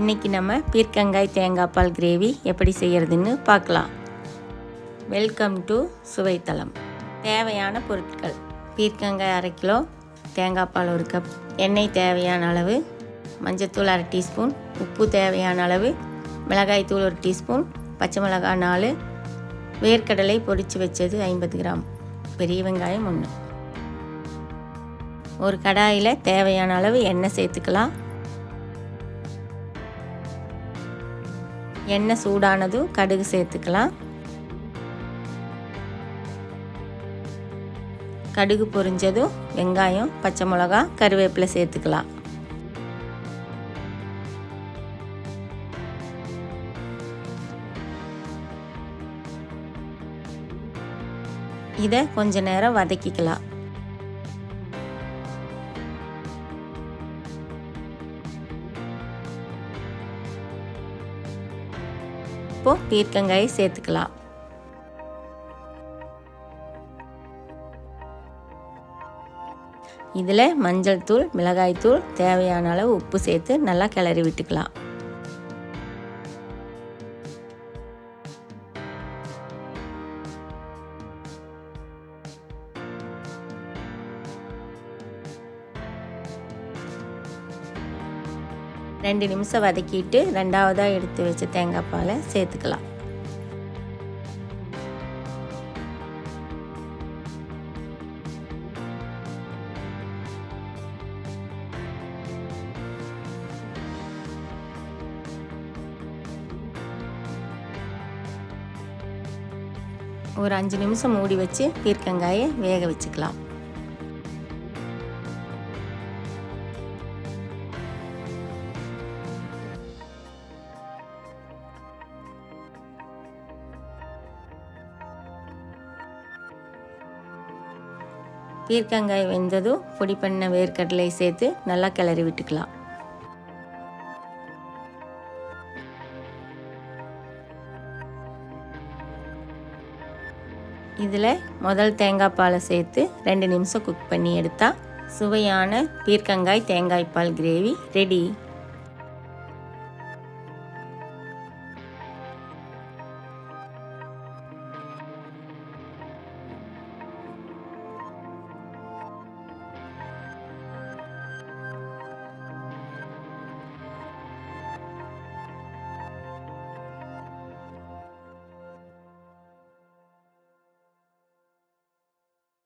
இன்றைக்கி நம்ம பீர்க்கங்காய் தேங்காய் பால் கிரேவி எப்படி செய்கிறதுன்னு பார்க்கலாம். Welcome to Suvaithalam. தேவையான பொருட்கள். பீர்க்கங்காய் அரை கிலோ தேங்காய் பால் ஒரு கப் எண்ணெய் தேவையான அளவு மஞ்சத்தூள் அரை டீஸ்பூன் உப்பு தேவையான அளவு மிளகாய் தூள் ஒரு டீஸ்பூன் பச்சை மிளகாய் நாலு வேர்க்கடலை பொரித்து வச்சது ஐம்பது கிராம். பெரிய வெங்காயம் ஒன்று ஒரு கடாயில் தேவையான அளவு எண்ணெய் சேர்த்துக்கலாம். எண்ணெய் சூடானதும் கடுகு சேர்த்துக்கலாம். கடுகு பொரிஞ்சதும் வெங்காயம் பச்சை மிளகா கருவேப்பிலை சேர்த்துக்கலாம். இதை கொஞ்ச நேரம் வதக்கிக்கலாம். இப்போது பீர்க்கங்காயை சேர்த்துக்கலாம். இதில் மஞ்சள் தூள் மிளகாய் தூள் தேவையான அளவு உப்பு சேர்த்து நல்லா கிளறி விட்டுக்கலாம். ரெண்டு நிமிஷம் வதக்கிட்டு ரெண்டாவதாக எடுத்து வச்ச தேங்காய் பாலை சேர்த்துக்கலாம். ஒரு அஞ்சு நிமிஷம் மூடி வச்சு பீர்க்கங்காயை வேக வச்சுக்கலாம். பீர்க்கங்காய் வெந்ததும் பொடி பண்ண வேர்க்கடலை சேர்த்து நல்லா கிளறி விட்டுக்கலாம். இதில் முதல் தேங்காய் பாலை சேர்த்து ரெண்டு நிமிஷம் குக் பண்ணி எடுத்தால் சுவையான பீர்க்கங்காய் தேங்காய் பால் கிரேவி ரெடி.